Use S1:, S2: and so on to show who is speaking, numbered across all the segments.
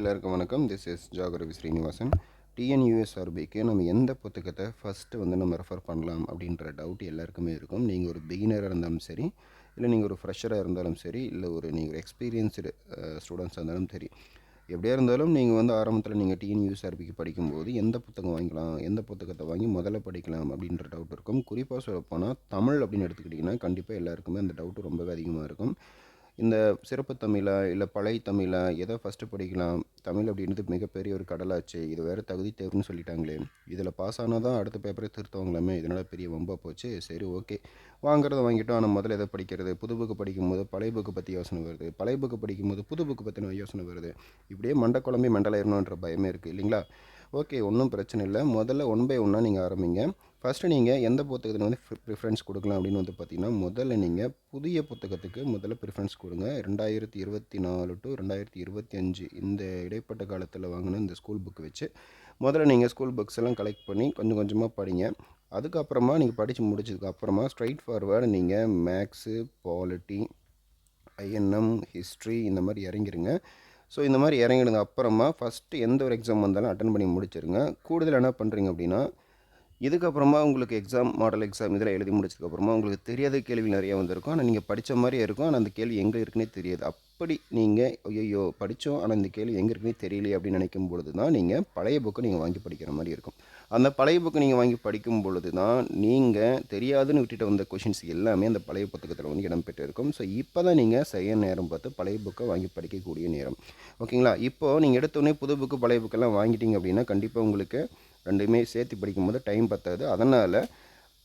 S1: எல்லாருக்கும் வணக்கம். This is Jagaravi Srinivasan. டிஎன்யூஎஸ்ஆர்பிக்கு நம்ம எந்த புத்தகத்தை ஃபஸ்ட்டு வந்து நம்ம ரெஃபர் பண்ணலாம் அப்படின்ற டவுட் எல்லாருக்குமே இருக்கும். நீங்கள் ஒரு பிகினராக இருந்தாலும் சரி இல்லை நீங்கள் ஒரு ஃப்ரெஷராக இருந்தாலும் சரி இல்லை ஒரு நீங்கள் ஒரு எக்ஸ்பீரியன்ஸ்டு ஸ்டூடெண்ட்ஸாக இருந்தாலும் சரி எப்படியா இருந்தாலும் நீங்கள் வந்து ஆரம்பத்தில் நீங்கள் டிஎன்யூஎஸ்ஆர்பிக்கு படிக்கும்போது எந்த புத்தகம் வாங்கிக்கலாம் எந்த புத்தகத்தை வாங்கி முதல்ல படிக்கலாம் அப்படின்ற டவுட் இருக்கும். குறிப்பாக சொல்லப்போனால் தமிழ் அப்படின்னு எடுத்துக்கிட்டிங்கன்னா கண்டிப்பாக எல்லாருக்குமே அந்த டவுட்டு ரொம்பவே அதிகமாக இருக்கும். இந்த சிறப்பு தமிழா இல்லை பழைய தமிழா? எதை ஃபஸ்ட்டு படிக்கலாம்? தமிழ் அப்படின்றது மிகப்பெரிய ஒரு கடலாச்சு. இது வேறு தகுதி தேர்வுன்னு சொல்லிட்டாங்களே. இதில் பாஸ் ஆனால் தான் அடுத்த பேப்பரை திருத்தவங்களாமே. இதனால் பெரிய வம்பா போச்சு. சரி ஓகே வாங்குறத வாங்கிட்டோம். ஆனால் முதல்ல எதை படிக்கிறது? புது புக்கு படிக்கும்போது பழைய புக்கு பற்றி யோசனை வருது. பழைய புக்கு படிக்கும்போது புது புக்கு பற்றின யோசனை வருது. இப்படியே மண்டை குழம்பி மண்டலாயிரணுன்ற பயமே இருக்குது இல்லைங்களா? ஓகே ஒன்றும் பிரச்சனை இல்லை. முதல்ல ஒன் பை ஒன்னாக நீங்கள் ஆரம்பிங்க. ஃபஸ்ட்டு நீங்கள் எந்த புத்தகத்தில் வந்து ப்ரிஃபரன்ஸ் கொடுக்கலாம் அப்படின்னு வந்து பார்த்தீங்கன்னா முதல்ல நீங்கள் புதிய புத்தகத்துக்கு முதல்ல ப்ரிஃபரன்ஸ் கொடுங்க. ரெண்டாயிரத்தி இருபத்தி நாலு டு ரெண்டாயிரத்தி இருபத்தி அஞ்சு இந்த இடைப்பட்ட காலத்தில் வாங்கின இந்த ஸ்கூல் புக் வச்சு முதல்ல நீங்கள் ஸ்கூல் புக்ஸ் எல்லாம் கலெக்ட் பண்ணி கொஞ்சம் கொஞ்சமாக படிங்க. அதுக்கப்புறமா நீங்கள் படித்து முடிச்சதுக்கு அப்புறமா ஸ்ட்ரைட் ஃபார்வேர்டு நீங்கள் மேக்ஸு பாலிட்டி ஐஎன்எம் ஹிஸ்ட்ரி இந்த மாதிரி இறங்கிருங்க. ஸோ இந்த மாதிரி இறங்கிடுங்க அப்புறமா ஃபஸ்ட்டு எந்த ஒரு எக்ஸாம் வந்தாலும் அட்டன் பண்ணி முடிச்சிருங்க. கூடுதல் என்ன பண்ணுறீங்க அப்படின்னா இதுக்கப்புறமா உங்களுக்கு எக்ஸாம் மாடல் எக்ஸாம் இதெல்லாம் எழுதி முடிச்சதுக்கப்புறமா உங்களுக்கு தெரியாத கேள்வி நிறைய வந்திருக்கும். ஆனால் நீங்கள் படித்த மாதிரியே இருக்கும். ஆனால் அந்த கேள்வி எங்கே இருக்குன்னே தெரியாது. அப்படி நீங்கள் ஐயோ படித்தோம் ஆனால் இந்த கேள்வி எங்கே இருக்குன்னே தெரியலையே அப்படின்னு நினைக்கும் பொழுது தான் நீங்கள் பழைய புக்கை நீங்கள் வாங்கி படிக்கிற மாதிரி இருக்கும். அந்த பழைய புக்கை நீங்கள் வாங்கி படிக்கும் பொழுது தான் நீங்கள் தெரியாதுன்னு விட்டுட்டு வந்த கொஷின்ஸ் எல்லாமே அந்த பழைய புத்தகத்தில் வந்து இடம்பெற்று இருக்கும் ஸோ இப்போ தான் நீங்கள் செய்ய நேரம் பார்த்து பழைய புக்கை வாங்கி படிக்கக்கூடிய நேரம். ஓகேங்களா இப்போது நீங்கள் எடுத்தோடனே புது புக்கு பழைய புக்கெல்லாம் வாங்கிட்டீங்க அப்படின்னா கண்டிப்பாக உங்களுக்கு ரெண்டுமே சேர்த்து படிக்கும்போது டைம் பத்தாது. அதனால்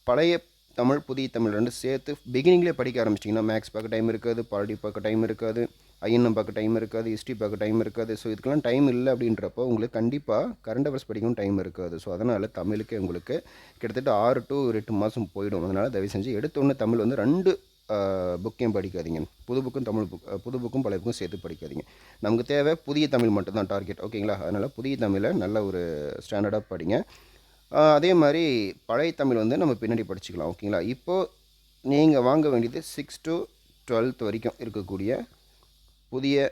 S1: பழைய தமிழ் புதிய தமிழ் ரெண்டு சேர்த்து பிகினிங்லேயே படிக்க ஆரம்பிச்சிட்டிங்கன்னா மேக்ஸ் பார்க்க டைம் இருக்காது பாலிட்டி பார்க்க டைம் இருக்காது ஐஎன்எம் பார்க்க டைம் இருக்காது ஹிஸ்ட்ரி பார்க்க டைம் இருக்காது. ஸோ இதுக்கெல்லாம் டைம் இல்லை அப்படின்றப்போ உங்களுக்கு கண்டிப்பாக கரண்ட் அஃபேர்ஸ் படிக்கவும் டைம் இருக்காது. ஸோ அதனால் தமிழுக்கு உங்களுக்கு கிட்டத்தட்ட ஆறு டு ஒரு எட்டு மாதம் போயிடும். அதனால் தயவு செஞ்சு எடுத்தோடனே தமிழ் வந்து ரெண்டு புக்கையும் படிக்காதீங்க. புது புக்கும் தமிழ் புக் புது புக்கும் பழைய புக்கும் சேர்த்து படிக்காதீங்க. நமக்கு தேவை புதிய தமிழ் மட்டும்தான் டார்கெட் ஓகேங்களா அதனால் புதிய தமிழை நல்ல ஒரு ஸ்டாண்டர்டாக படிங்க. அதே மாதிரி பழைய தமிழ் வந்து நம்ம பின்னாடி படிச்சுக்கலாம். ஓகேங்களா இப்போது நீங்கள் வாங்க வேண்டியது சிக்ஸ் டு டுவெல்த் வரைக்கும் இருக்கக்கூடிய புதிய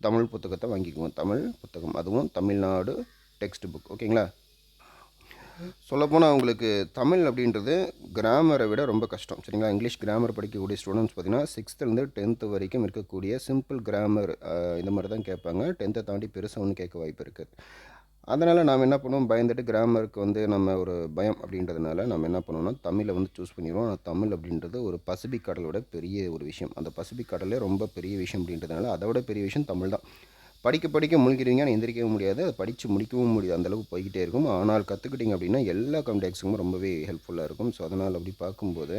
S1: தமிழ் புத்தகத்தை வாங்கிக்குவோம் தமிழ் புத்தகம். அதுவும் தமிழ்நாடு டெக்ஸ்ட் புக் ஓகேங்களா சொல்லப்போனால் உங்களுக்கு தமிழ் அப்படின்றது கிராமரை விட ரொம்ப கஷ்டம். சரிங்களா? இங்கிலீஷ் கிராமர் படிக்கக்கூடிய ஸ்டூடெண்ட்ஸ் பார்த்திங்கன்னா சிக்ஸ்த்துலேருந்து டென்த்து வரைக்கும் இருக்கக்கூடிய சிம்பிள் கிராமர் இந்த மாதிரி தான் கேட்பாங்க. டென்த்தை தாண்டி பெருசாக ஒன்று கேட்க வாய்ப்பு இருக்குது அதனால் நாம் என்ன பண்ணுவோம்? பயந்துட்டு கிராமருக்கு வந்து நம்ம ஒரு பயம் அப்படின்றதுனால நம்ம என்ன பண்ணுவோம்னா தமிழை வந்து சூஸ் பண்ணிடுவோம். ஆனால் தமிழ் அப்படின்றது ஒரு பசிபிக் கடலோட பெரிய ஒரு விஷயம். அந்த பசிபிக் கடலே ரொம்ப பெரிய விஷயம் அப்படின்றதுனால அதை விட பெரிய விஷயம் தமிழ் தான். படிக்க படிக்க முழுகிடுவீங்க. ஆனால் எந்திரிக்கவும் முடியாது. அதை படித்து முடிக்கவும் முடியாது. அந்தளவுக்கு போய்கிட்டே இருக்கும். ஆனால் கற்றுக்கிட்டிங்க அப்படின்னா எல்லா கம்ப்ளெக்ஸுக்கும் ரொம்பவே ஹெல்ப்ஃபுல்லாக இருக்கும். ஸோ அதனால் அப்படி பார்க்கும்போது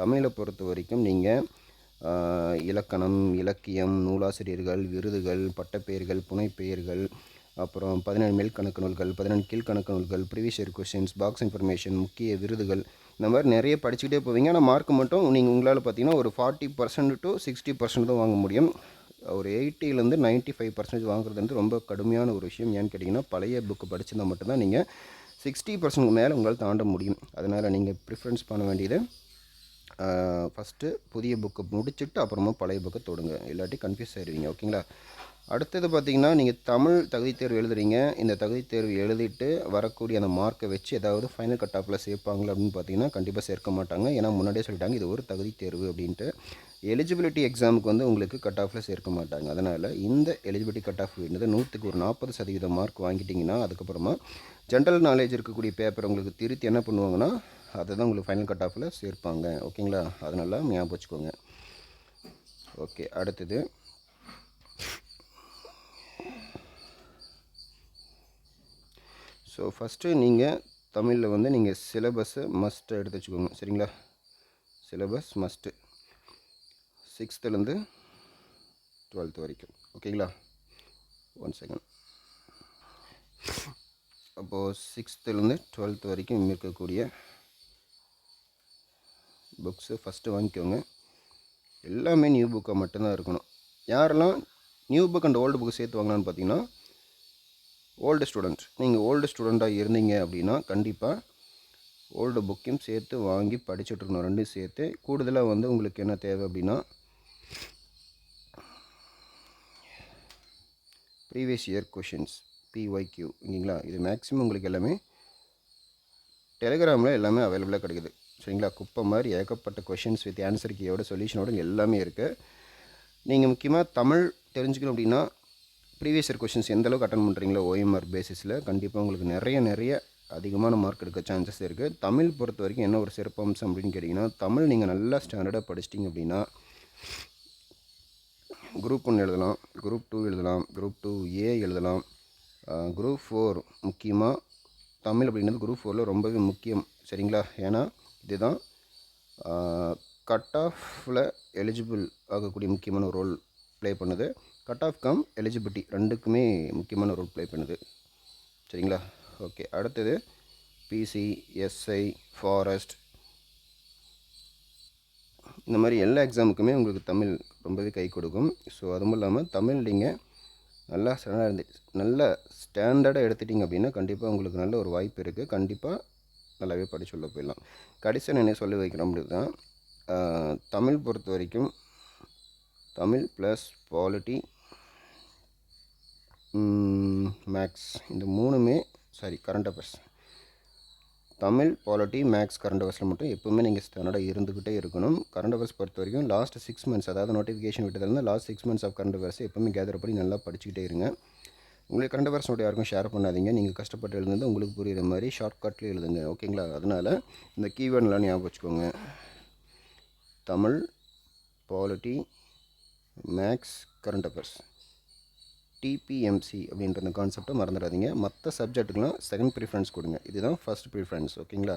S1: தமிழை பொறுத்த வரைக்கும் நீங்கள் இலக்கணம் இலக்கியம் நூலாசிரியர்கள் விருதுகள் பட்டப்பெயர்கள் புனைப்பெயர்கள் அப்புறம் பதினேழு மேல் கணக்கு நூல்கள் பதினெண்டு கீழ்கணக்கு நூல்கள் ப்ரீவியஸ் கொஷின்ஸ் பாக்ஸ் இன்ஃபர்மேஷன் முக்கிய விருதுகள் இந்த மாதிரி நிறைய படிச்சுக்கிட்டே போவீங்க. ஆனால் மார்க் மட்டும் நீங்கள் உங்களால் பார்த்தீங்கன்னா ஒரு forty percent to sixty percent தான் வாங்க முடியும். ஒரு எயிட்டிலேருந்து நைன்ட்டி ஃபைவ் பர்சன்டேஜ் வாங்குறது வந்து ரொம்ப கடுமையான ஒரு விஷயம். ஏன்னு கேட்டிங்கன்னா பழைய புக்கு படிச்சிருந்தால் மட்டும்தான் நீங்கள் சிக்ஸ்டி பர்சன்ட் மேலே உங்களால் தாண்ட முடியும். அதனால் நீங்கள் ப்ரிஃபரன்ஸ் பண்ண வேண்டியது ஃபஸ்ட்டு புதிய புக்கு முடிச்சுட்டு அப்புறமா பழைய புக்கை தொடுங்க. இல்லாட்டி கன்ஃபியூஸ் ஆயிடுவீங்க ஓகேங்களா அடுத்தது பார்த்திங்கன்னா நீங்கள் தமிழ் தகுதி தேர்வு எழுதுறீங்க. இந்த தகுதி தேர்வு எழுதிட்டு வரக்கூடிய அந்த மார்க்கை வச்சு ஏதாவது ஃபைனல் கட் ஆஃபில் சேர்ப்பாங்களா அப்படின்னு பார்த்தீங்கன்னா கண்டிப்பாக சேர்க்க மாட்டாங்க. ஏன்னா முன்னாடியே சொல்லிட்டாங்க இது ஒரு தகுதி தேர்வு அப்படின்ட்டு. எலிஜிபிலிட்டி எக்ஸாமுக்கு வந்து உங்களுக்கு கட் ஆஃபில் சேர்க்க மாட்டாங்க. அதனால் இந்த எலிஜிபிலிட்டி கட் ஆஃப் வேண்டியது நூற்றுக்கு ஒரு நாற்பது சதவீதம் மார்க் வாங்கிட்டிங்கன்னா அதுக்கப்புறமா ஜென்ரல் நாலேஜ் இருக்கக்கூடிய பேப்பர் உங்களுக்கு திருத்தி என்ன பண்ணுவாங்கன்னா அதை தான் உங்களுக்கு ஃபைனல் கட் ஆஃபில் சேர்ப்பாங்க ஓகேங்களா அதனால் ஞாபகம் வச்சுக்கோங்க. ஓகே அடுத்தது. ஸோ ஃபஸ்ட்டு நீங்கள் தமிழில் வந்து நீங்கள் சிலபஸை மஸ்ட்டு எடுத்து வச்சுக்கோங்க. சரிங்களா? சிலபஸ் மஸ்ட்டு சிக்ஸ்த்துலேருந்து டுவெல்த் வரைக்கும். ஓகேங்களா ஒன் செகண்ட் அப்போது சிக்ஸ்த்துலேருந்து டுவெல்த் வரைக்கும் இருக்கக்கூடிய புக்ஸு ஃபஸ்ட்டு வாங்கிக்கோங்க. எல்லாமே நியூ புக்காக மட்டும்தான் இருக்கணும். யாரெல்லாம் new book and old book சேர்த்து வாங்கலான்னு பார்த்தீங்கன்னா ஓல்டு ஸ்டூடெண்ட் நீங்கள் ஓல்டு ஸ்டூடெண்ட்டாக இருந்தீங்க அப்படின்னா கண்டிப்பாக ஓல்டு புக்கையும் சேர்த்து வாங்கி படிச்சுட்ருக்கணும் ரெண்டும் சேர்த்து கூடுதலாக வந்து உங்களுக்கு என்ன தேவை அப்படின்னா ப்ரீவியஸ் இயர் கொஷின்ஸ் பிஒய்க்யூ ஓகேங்களா இது மேக்ஸிமம் உங்களுக்கு எல்லாமே டெலிகிராமில் எல்லாமே அவைலபிளாக கிடைக்குது. சரிங்களா குப்பை மாதிரி ஏகப்பட்ட கொஷின்ஸ் வித் ஆன்சர் கீயோட சொல்யூஷனோட எல்லாமே இருக்குது நீங்கள் முக்கியமாக தமிழ் தெரிஞ்சுக்கணும் அப்படின்னா ப்ரீவியஸ் இயர் கொஷின்ஸ் எந்த அளவுக்கு அட்டன் பண்ணுறீங்களோ ஓஎம்ஆர் பேசிஸில் கண்டிப்பாக உங்களுக்கு நிறைய நிறைய அதிகமான மார்க் எடுக்க சான்சஸ் இருக்குது தமிழ் பொறுத்த வரைக்கும் என்ன ஒரு சிறப்பம்சம் அப்படின்னு கேட்டிங்கன்னா தமிழ் நீங்கள் நல்லா ஸ்டாண்டர்டாக படிச்சிட்டிங்க அப்படின்னா குரூப் ஒன் எழுதலாம் குரூப் டூ எழுதலாம் குரூப் டூ ஏ எழுதலாம். குரூப் ஃபோர் முக்கியமாக தமிழ் அப்படின்றது குரூப் ஃபோரில் ரொம்பவே முக்கியம் சரிங்களா? ஏன்னா இதுதான் கட் ஆஃபில் எலிஜிபிள் ஆகக்கூடிய முக்கியமான ஒரு ரோல் ப்ளே பண்ணுது. கட் ஆஃப் கம் எலிஜிபிலிட்டி ரெண்டுக்குமே முக்கியமான ரோல் ப்ளே பண்ணுது. சரிங்களா? ஓகே அடுத்தது பிசி எஸ்ஐ ஃபாரஸ்ட் இந்த மாதிரி எல்லா எக்ஸாமுக்குமே உங்களுக்கு தமிழ் ரொம்பவே கை கொடுக்கும். ஸோ அதுவும் இல்லாமல் தமிழ் நீங்கள் நல்லா ஸ்டாண்டர்டாக இருந்து நல்ல ஸ்டாண்டர்டாக எடுத்துட்டிங்க அப்படின்னா கண்டிப்பாக உங்களுக்கு நல்ல ஒரு வாய்ப்பு இருக்குது கண்டிப்பாக நல்லாவே படிச்சு சொல்ல போயிடலாம். கடைசியாக நான் என்ன சொல்லி வைக்கிற அப்படி தான் தமிழ் பொறுத்த வரைக்கும் தமிழ் ப்ளஸ் பாலிட்டி மேக்ஸ் இந்த மூணுமே sorry current affairs Tamil polity maths current அஃபேர்ஸில் மட்டும் எப்போவுமே நீங்கள் ஸ்டாண்டர்டாக இருந்துக்கிட்டே இருக்கணும். கரண்ட் அஃபேர்ஸ் பொறுத்த வரைக்கும் லாஸ்ட் சிக்ஸ் மந்த்ஸ் அதாவது notification விட்டதுலேருந்து last six months of current affairs எப்போவுமே கேதர் பண்ணி நல்லா படிச்சுக்கிட்டே இருங்க. உங்களுக்கு கரண்ட் அஃபேர்ஸ் யாருக்கும் ஷேர் பண்ணாதீங்க. நீங்கள் கஷ்டப்பட்டு எழுதுனது உங்களுக்கு புரியுற மாதிரி ஷார்ட்கட்டில் எழுதுங்க ஓகேங்களா அதனால் இந்த கீவேர்டெலாம் ஞாபகம் வச்சுக்கோங்க. Tamil polity maths current affairs TPMC அப்படின்ற அந்த கான்செப்டை மறந்துடாதீங்க. மற்ற சப்ஜெக்ட்டுக்கெலாம் செகண்ட் ப்ரிஃபரன்ஸ் கொடுங்க. இதுதான் ஃபஸ்ட் ப்ரிஃபரன்ஸ் ஓகேங்களா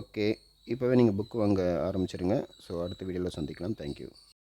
S1: ஓகே இப்போவே நீங்கள் புக் வாங்க ஆரம்பிச்சிருங்க. ஸோ அடுத்த வீடியோவில் சந்திக்கலாம். தேங்க்யூ